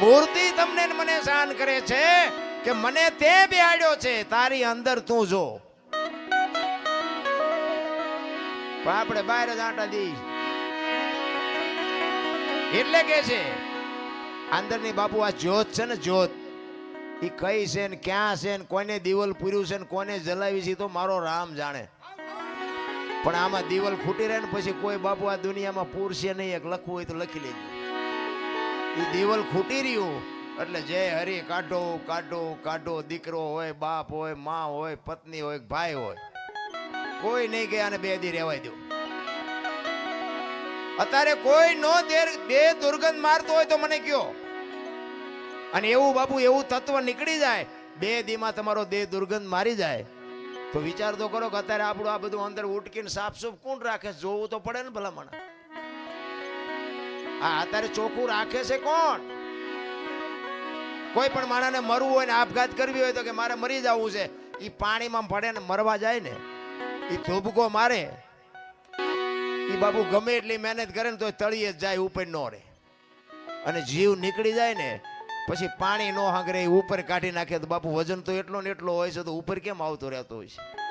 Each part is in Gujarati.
મૂર્તિ તમને મને શાન કરે છે કે મને તે બેહાડ્યો છે, તારી અંદર તું જો. પણ આપણે બહાર જ આંટા દી એટલે કે છે, અંદરની બાપુ આ જ્યોત છે ને જ્યોત એ કઈ છે ને ક્યાં છે ને કોને દીવલ પૂર્યું છે ને કોને જલાવી છે તો મારો રામ જાણે. પણ આમાં દીવલ ખૂટી રહે ને પછી કોઈ બાપુ આ દુનિયામાં પૂરશે નહીં, એક લખવું હોય તો લખી લેજો. એ દેવલ ખૂટી રહ્યું. એટલે જય હરી, કાઢો કાઢો કાઢો, દીકરો હોય, બાપ હોય, મા હોય, પત્ની હોય, ભાઈ હોય. કોઈ નહીં ગયા અને બે દી રહેવાય દો. અત્યારે કોઈ નો બે દુર્ગંધ મારતો હોય તો મને કયો. અને એવું બાપુ, એવું તત્વ નીકળી જાય, બે દીમાં તમારો દેહ દુર્ગંધ મારી જાય. તો વિચાર તો કરો કે અત્યારે આપણું આ બધું અંદર ઉટકીને સાફ સુફ કોણ રાખે? જોવું તો પડે ને ભલામણ. આ અત્યારે ચોખ્ખું રાખે છે કોણ? કોઈ પણ માણસને મરવું હોય ને આપઘાત કરવી હોય તો કે મારે મરી જવું છે એ પાણીમાં પડે ને મરવા જાય ને એ ધોબકો મારે એ બાપુ ગમે એટલી મહેનત કરે ને તો તળીએ જ જાય, ઉપર નો રહે. અને જીવ નીકળી જાય ને, પછી પાણી નો હાંગરે ઉપર કાઢી નાખે તો બાપુ વજન તો એટલો ને એટલો હોય છે તો ઉપર કેમ આવતો રહેતો હોય છે?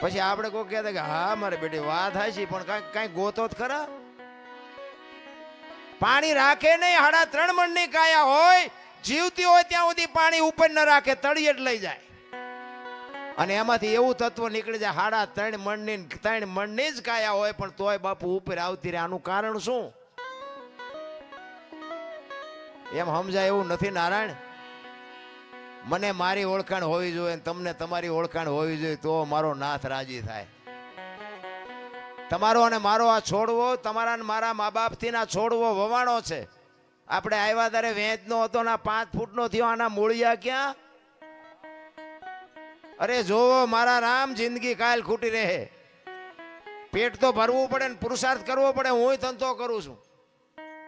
પછી આપણે કોઈ કહેતા કે, હા, મારે બેટી, વાત છે પણ કાંઈક કાંઈ ગોતો જ ખરા? પાણી રાખે નહીં, હાડા ત્રણ મણની કાયા હોય, જીવતી હોય ત્યાં સુધી પાણી ઉપર ન રાખે, તળિયે જ લઈ જાય. અને એમાંથી એવું તત્વ નીકળી જાય, હાડા ત્રણ મણની ત્રણ મણની જ કાયા હોય, પણ તોય બાપુ ઉપર આવતી રહે. આનું કારણ શું? એમ સમજાય એવું નથી નારાયણ? મને મારી ઓળખાણ હોવી જોઈએ તમને તમારી ઓળખાણ હોવી જોઈએ તો મારો નાથ રાજી થાય. તમારો અને મારો આ છોડવો, તમારા મારા મા બાપથી ના છોડવો વવાણો છે. આપણે આવ્યા ત્યારે વેચનો હતો ના પાંચ પાંચ ફૂટનો થયો, આના મૂળિયા ક્યાં? અરે જોવો, મારા રામ જિંદગી કાલ ખૂટી રહે. પેટ તો ભરવું પડે ને પુરુષાર્થ કરવો પડે હું ધંધો કરું છું.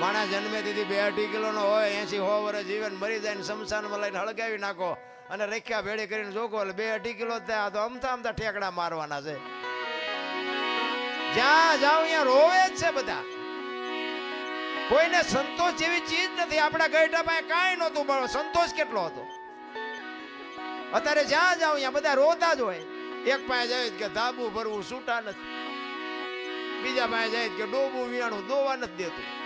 માણસ જન્મે દીધી બે અઢી કિલોનો હોય એસી હો વર્ષ જીવન મરી જાય ને શમશાનમાં લઈને હળગાવી નાખો અને રેખ્યા ભેળી કરીને જોકો એટલે બે અઢી કિલો થયા તો અમથા અમથા ઠેકડા મારવાના છે. જ્યાં જાઓ ત્યાં રોવે જ છે બધા. કોઈને સંતોષ જેવી ચીજ નથી. આપણા ગઈઢા પાસે કાંઈ નહોતું, પણ સંતોષ કેટલો હતો. અત્યારે જ્યાં જાઓ ત્યાં બધા રોતા જ હોય. એક પાસે જાય કે ધાબુ ભરવું છૂટા નથી. બીજા પાસે જાય કે ડોબું વિયાણું દોવા નથી દેતું.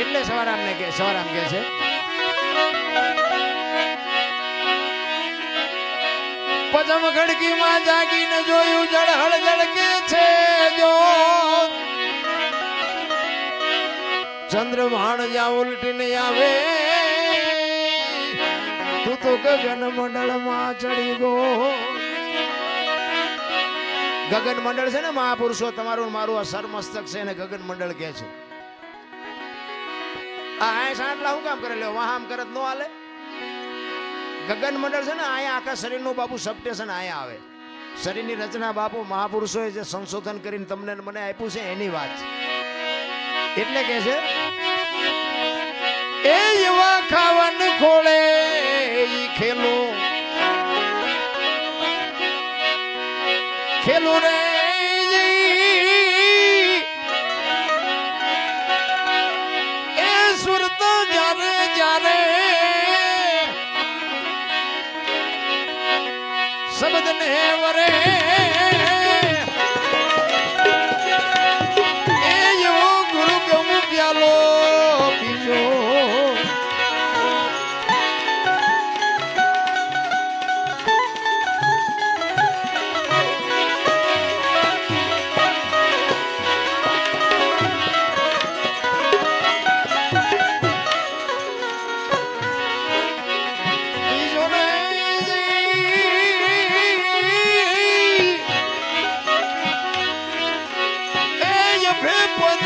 એટલે સવારામને કે સવારામ કે છે. પદમ ખડકીમાં જાગીને જોયું જળહળ જળકે છે જો. ચંદ્રમાણ જ્યાં ઉલટીને આવે, તું તો ગગન મંડળમાં ચડી ગયો ગગન મંડળ છે ને મહાપુરુષો, તમારું મારું આ સરમસ્તક છે એને ગગન મંડળ કે છે. આ ગગન મંડળ છે ને અહીંયા આખા શરીરનું બાપુ સબસ્ટેશન અહીંયા આવે. શરીરની રચના બાપુ મહાપુરુષોએ જે સંશોધન કરીને તમને મને આપ્યું છે એની વાત. એટલે કે છે, એ એવા ખાવન શબ્દ puedo